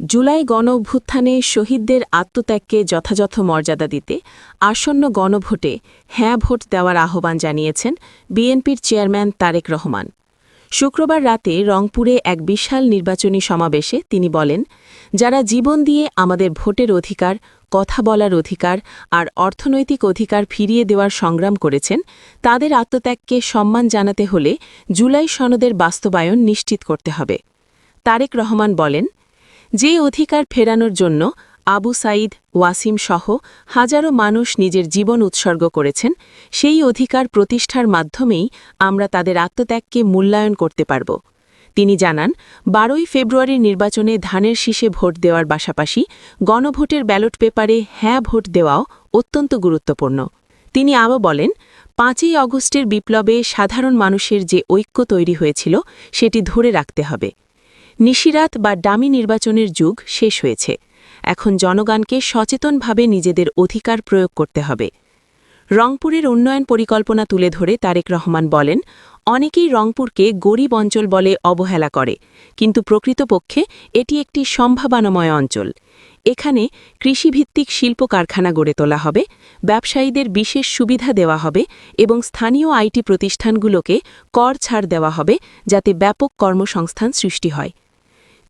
জুলাই গণ অভ্যুত্থানে শহীদদের আত্মত্যাগকে যথাযথ মর্যাদা দিতে আসন্ন গণভোটে হ্যাঁ ভোট দেওয়ার আহ্বান জানিয়েছেন বিএনপির চেয়ারম্যান তারেক রহমান। শুক্রবার রাতে রংপুরে এক বিশাল নির্বাচনী সমাবেশে তিনি বলেন, যারা জীবন দিয়ে আমাদের ভোটের অধিকার, কথা বলার অধিকার আর অর্থনৈতিক অধিকার ফিরিয়ে দেওয়ার সংগ্রাম করেছেন, তাদের আত্মত্যাগকে সম্মান জানাতে হলে জুলাই সনদের বাস্তবায়ন নিশ্চিত করতে হবে। তারেক রহমান বলেন যে অধিকার ফেরানোর জন্য আবু সাইদ ওয়াসিম সহ হাজারো মানুষ নিজের জীবন উৎসর্গ করেছেন, সেই অধিকার প্রতিষ্ঠার মাধ্যমেই আমরা তাদের আত্মত্যাগকে মূল্যায়ন করতে পারব। তিনি জানান, বারোই ফেব্রুয়ারির নির্বাচনে ধানের শীষে ভোট দেওয়ার পাশাপাশি গণভোটের ব্যালট পেপারে হ্যাঁ ভোট দেওয়াও অত্যন্ত গুরুত্বপূর্ণ। তিনি আরও বলেন, পাঁচই অগস্টের বিপ্লবে সাধারণ মানুষের যে ঐক্য তৈরি হয়েছিল, সেটি ধরে রাখতে হবে। নিশিরাত বা ডামি নির্বাচনের যুগ শেষ হয়েছে। এখন জনগণকে সচেতনভাবে নিজেদের অধিকার প্রয়োগ করতে হবে। রংপুরের উন্নয়ন পরিকল্পনা তুলে ধরে তারেক রহমান বলেন, অনেকেই রংপুরকে গরিব অঞ্চল বলে অবহেলা করে, কিন্তু প্রকৃতপক্ষে এটি একটি সম্ভাবনাময় অঞ্চল। এখানে কৃষিভিত্তিক শিল্প কারখানা গড়ে তোলা হবে, ব্যবসায়ীদের বিশেষ সুবিধা দেওয়া হবে এবং স্থানীয় আইটি প্রতিষ্ঠানগুলোকে কর ছাড় দেওয়া হবে যাতে ব্যাপক কর্মসংস্থান সৃষ্টি হয়।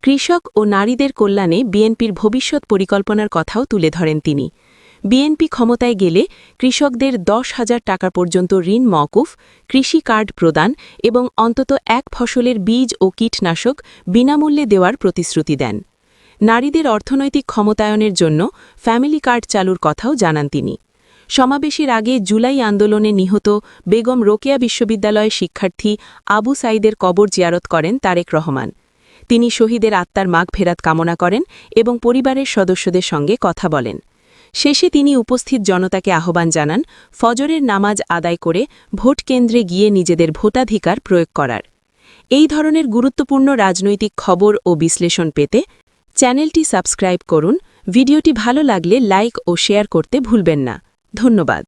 কৃষক ও নারীদের কল্যাণে বিএনপির ভবিষ্যৎ পরিকল্পনার কথাও তুলে ধরেন তিনি। বিএনপি ক্ষমতায় গেলে কৃষকদের দশ হাজার টাকা পর্যন্ত ঋণ মওকুফ, কৃষি কার্ড প্রদান এবং অন্তত এক ফসলের বীজ ও কীটনাশক বিনামূল্যে দেওয়ার প্রতিশ্রুতি দেন। নারীদের অর্থনৈতিক ক্ষমতায়নের জন্য ফ্যামিলি কার্ড চালুর কথাও জানান তিনি। সমাবেশের আগে জুলাই আন্দোলনে নিহত বেগম রোকেয়া বিশ্ববিদ্যালয়ের শিক্ষার্থী আবু সাইদের কবর জিয়ারত করেন তারেক রহমান। তিনি শহীদের আত্মার মাগ ফেরাত কামনা করেন এবং পরিবারের সদস্যদের সঙ্গে কথা বলেন। শেষে তিনি উপস্থিত জনতাকে আহ্বান জানান, ফজরের নামাজ আদায় করে ভোট কেন্দ্রে গিয়ে নিজেদের ভোটাধিকার প্রয়োগ করার। এই ধরনের গুরুত্বপূর্ণ রাজনৈতিক খবর ও বিশ্লেষণ পেতে চ্যানেলটি সাবস্ক্রাইব করুন। ভিডিওটি ভালো লাগলে লাইক ও শেয়ার করতে ভুলবেন না। ধন্যবাদ।